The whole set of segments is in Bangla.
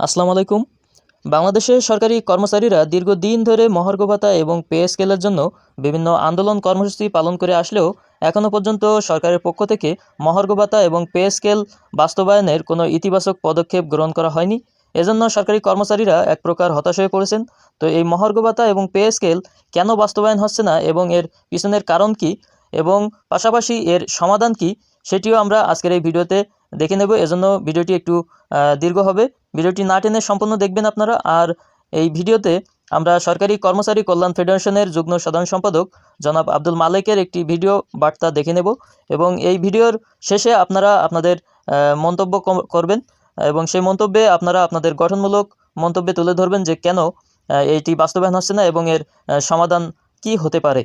আসসালামু আলাইকুম। বাংলাদেশের সরকারি কর্মচারীরা দীর্ঘদিন ধরে মহার্ঘ ভাতা এবং পে স্কেলের জন্য বিভিন্ন আন্দোলন কর্মসূচি পালন করে আসলেও এখনও পর্যন্ত সরকারের পক্ষ থেকে মহার্ঘ ভাতা এবং পে স্কেল বাস্তবায়নের কোনো ইতিবাচক পদক্ষেপ গ্রহণ করা হয়নি। এজন্য সরকারি কর্মচারীরা এক প্রকার হতাশ হয়ে পড়েছেন। তো এই মহার্ঘ ভাতা এবং পে স্কেল কেন বাস্তবায়ন হচ্ছে না এবং এর পিছনের কারণ কি এবং পাশাপাশি এর সমাধান কি, সেটিও আমরা আজকের এই ভিডিওতে দেখে নেব। এজন্য ভিডিওটি একটু দীর্ঘ হবে। ভিডিওটি না টেনে সম্পূর্ণ দেখবেন আপনারা। আর এই ভিডিওতে আমরা সরকারি কর্মচারী কল্যাণ ফেডারেশনের যুগ্ম সাধারণ সম্পাদক জনাব আব্দুল মালিকের একটি ভিডিও বার্তা দেখে নেব এবং এই ভিডিওর শেষে আপনারা আপনাদের মন্তব্য করবেন এবং সেই মন্তব্যে আপনারা আপনাদের গঠনমূলক মন্তব্যে তুলে ধরবেন যে কেন এইটি বাস্তবায়ন হচ্ছে না এবং এর সমাধান কি হতে পারে।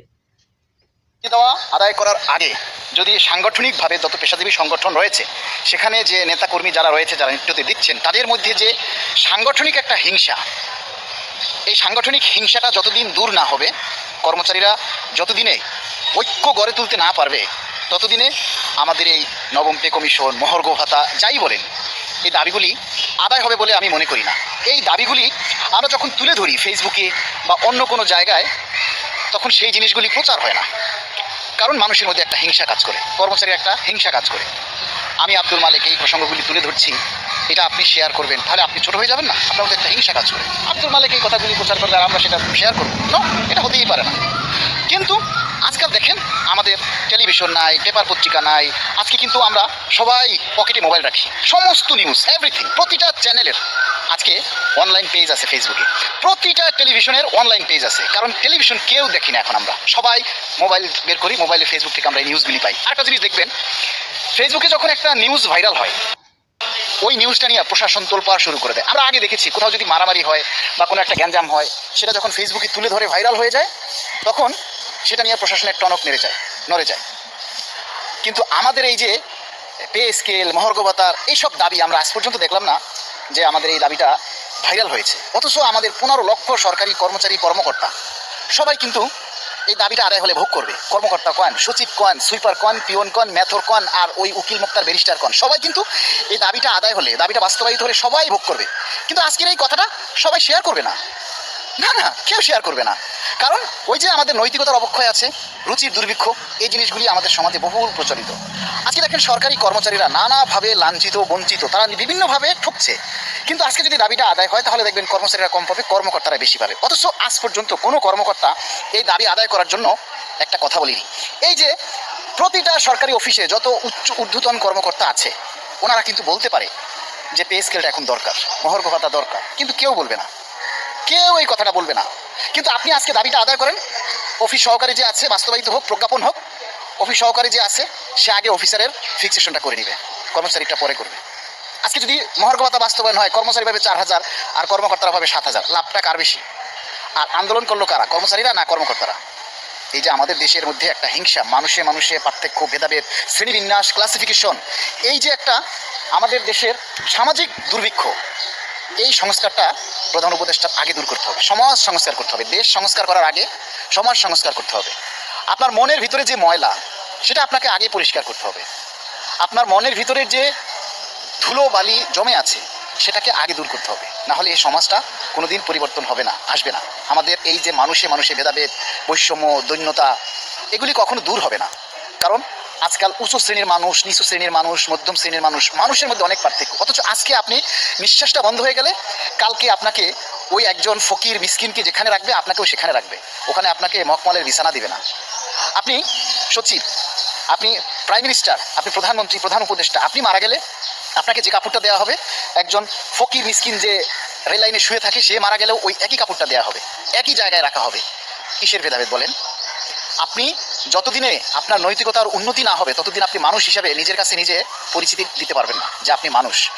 আদায় করার আগে যদি সাংগঠনিকভাবে যত পেশাজীবী সংগঠন রয়েছে, সেখানে যে নেতাকর্মী যারা রয়েছে, যারা নেতৃত্বে দিচ্ছেন, তাদের মধ্যে যে সাংগঠনিক একটা হিংসা, এই সাংগঠনিক হিংসাটা যতদিন দূর না হবে, কর্মচারীরা যতদিনে ঐক্য গড়ে তুলতে না পারবে, ততদিনে আমাদের এই নবম পে কমিশন, মহর্ঘ ভাতা, যাই বলেন, এই দাবিগুলি আদায় হবে বলে আমি মনে করি না। এই দাবিগুলি আমরা যখন তুলে ধরি ফেসবুকে বা অন্য কোনো জায়গায়, তখন সেই জিনিসগুলি প্রচার হয় না। কারণ মানুষের মধ্যে একটা হিংসা কাজ করে, কর্মচারীর একটা হিংসা কাজ করে। আমি আব্দুল মালিক এই প্রসঙ্গগুলি তুলে ধরছি, এটা আপনি শেয়ার করবেন, তাহলে আপনি ছোট হয়ে যাবেন না, আপনার মধ্যে একটা হিংসা কাজ করে। আব্দুল মালিক এই কথাগুলি প্রচার করলে আর আমরা সেটা শেয়ার করব? না এটা হতেই পারে না। কিন্তু আজকাল দেখেন, আমাদের টেলিভিশন নাই পেপার পত্রিকা নাই, আজকে কিন্তু আমরা সবাই পকেটে মোবাইল রাখি। সমস্ত নিউজ এভরিথিং প্রতিটা চ্যানেলের আজকে অনলাইন পেজ আছে ফেসবুকে প্রতিটা টেলিভিশনের অনলাইন পেজ আছে। কারণ টেলিভিশন কেউ দেখি না এখন আমরা। সবাই মোবাইল বের করি মোবাইলে ফেসবুক থেকে আমরা এই নিউজগুলি পাই। আরেকটা জিনিস দেখবেন ফেসবুকে যখন একটা নিউজ ভাইরাল হয়, ওই নিউজটা নিয়ে প্রশাসন তোলপাড় শুরু করে দেয়। আমরা আগে দেখেছি, কোথাও যদি মারামারি হয় বা কোনো একটা গ্যাঞ্জাম হয়, সেটা যখন ফেসবুকে তুলে ধরে ভাইরাল হয়ে যায়, তখন সেটা নিয়ে প্রশাসনের টনক নেড়ে যায়, নড়ে যায়। কিন্তু আমাদের এই যে পে স্কেল মহর্গবতার, এইসব দাবি আমরা আজ পর্যন্ত দেখলাম না। যে আমাদের এই দাবিটা ভাইরাল হয়েছে। অথচ আমাদের পনেরো লক্ষ সরকারি কর্মচারী, কর্মকর্তা, সবাই কিন্তু এই দাবিটা আদায় হলে ভোগ করবে। কর্মকর্তা কন, সচিব কন, সুইপার কন, পিওন কন ম্যাথর কন, আর ওই উকিল মুক্তার ব্যারিস্টার কন, সবাই কিন্তু এই দাবিটা আদায় হলে, দাবিটা বাস্তবায়িত হলে সবাই ভোগ করবে। কিন্তু আজকের এই কথাটা সবাই শেয়ার করবে না। না না, কেউ শেয়ার করবে না। কারণ ওই যে আমাদের নৈতিকতার অবক্ষয় আছে, রুচির দুর্ভিক্ষ, এই জিনিসগুলি আমাদের সমাজে বহুল প্রচলিত। আজকে দেখেন সরকারি কর্মচারীরা নানাভাবে লাঞ্ছিত, বঞ্চিত, তারা বিভিন্নভাবে ঠকছে। কিন্তু আজকে যদি দাবিটা আদায় হয়, তাহলে দেখবেন কর্মচারীরা কম পাবে কর্মকর্তারা বেশি পাবে। অথচ আজ পর্যন্ত কোনো কর্মকর্তা এই দাবি আদায় করার জন্য একটা কথা বলিনি। এই যে প্রতিটা সরকারি অফিসে যত উচ্চ ঊর্ধ্বতন কর্মকর্তা আছে, ওনারা কিন্তু বলতে পারে যে পে স্কেলটা এখন দরকার, মহর্ঘ ভাতা দরকার, কিন্তু কেউ বলবে না। কেউ এই কথাটা বলবে না। কিন্তু আপনি আজকে দাবিটা আদায় করেন, অফিস সহকারী যে আছে, বাস্তবায়িত হোক, প্রজ্ঞাপন হোক, অফিস সহকারী যে আছে, সে আগে অফিসারের ফিক্সেশনটা করে নেবে, কর্মচারীটা পরে করবে। আজকে যদি মহার্ঘ ভাতা বাস্তবায়ন হয়, কর্মচারী পাবে চার হাজার, আর কর্মকর্তারা পাবে সাত হাজার, লাভটা কার বেশি? আর আন্দোলন করল কারা? কর্মচারীরা না কর্মকর্তারা? এই যে আমাদের দেশের মধ্যে একটা হিংসা, মানুষে মানুষে পার্থক্য, ভেদাভেদ, শ্রেণীবিন্যাস ক্লাসিফিকেশন এই যে একটা আমাদের দেশের সামাজিক দুর্ভিক্ষ এই সংস্কারটা প্রধান উপদেষ্টার আগে দূর করতে হবে। সমাজ সংস্কার করতে হবে। দেশ সংস্কার করার আগে সমাজ সংস্কার করতে হবে। আপনার মনের ভিতরে যে ময়লা, সেটা আপনাকে আগে পরিষ্কার করতে হবে। আপনার মনের ভিতরে যে ধুলো বালি জমে আছে, সেটাকে আগে দূর করতে হবে। না হলে এই সমাজটা কোনোদিন পরিবর্তন হবে না, আসবে না। আমাদের এই যে মানুষে মানুষে ভেদাভেদ, বৈষম্য, দৈন্যতা, এগুলি কখনো দূর হবে না। কারণ আজকাল উঁচু শ্রেণির মানুষ, নিচু শ্রেণির মানুষ, মধ্যম শ্রেণির মানুষ, মানুষের মধ্যে অনেক পার্থক্য। অথচ আজকে আপনি নিঃশ্বাসটা বন্ধ হয়ে গেলে কালকে আপনাকে ওই একজন ফকির মিসকিনকে যেখানে রাখবে, আপনাকেও সেখানে রাখবে। ওখানে আপনাকে মকমলের বিছানা দিবে না। আপনি, সচিব, আপনি প্রাইম মিনিস্টার, আপনি প্রধানমন্ত্রী, প্রধান উপদেষ্টা, আপনি মারা গেলে আপনাকে যে কাপড়টা দেওয়া হবে, একজন ফকির মিসকিন যে রেল লাইনে শুয়ে থাকে, সে মারা গেলেও ওই একই কাপড়টা দেওয়া হবে। একই জায়গায় রাখা হবে। কিসের ভেদাভেদ বলেন? আপনি যতদিনে আপনার নৈতিকতার উন্নতি না হবে, ততদিন আপনি মানুষ হিসাবে নিজের কাছে নিজে পরিচিতি দিতে পারবেন না যে আপনি মানুষ।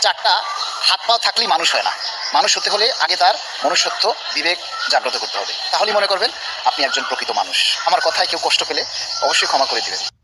চারটা হাত পাও থাকলেই মানুষ হয় না। মানুষ হতে হলে আগে তার মনুষ্যত্ব, বিবেক জাগ্রত করতে হবে। তাহলেই মনে করবেন, আপনি একজন প্রকৃত মানুষ। আমার কথায় কেউ কষ্ট পেলে অবশ্যই ক্ষমা করে দেবেন।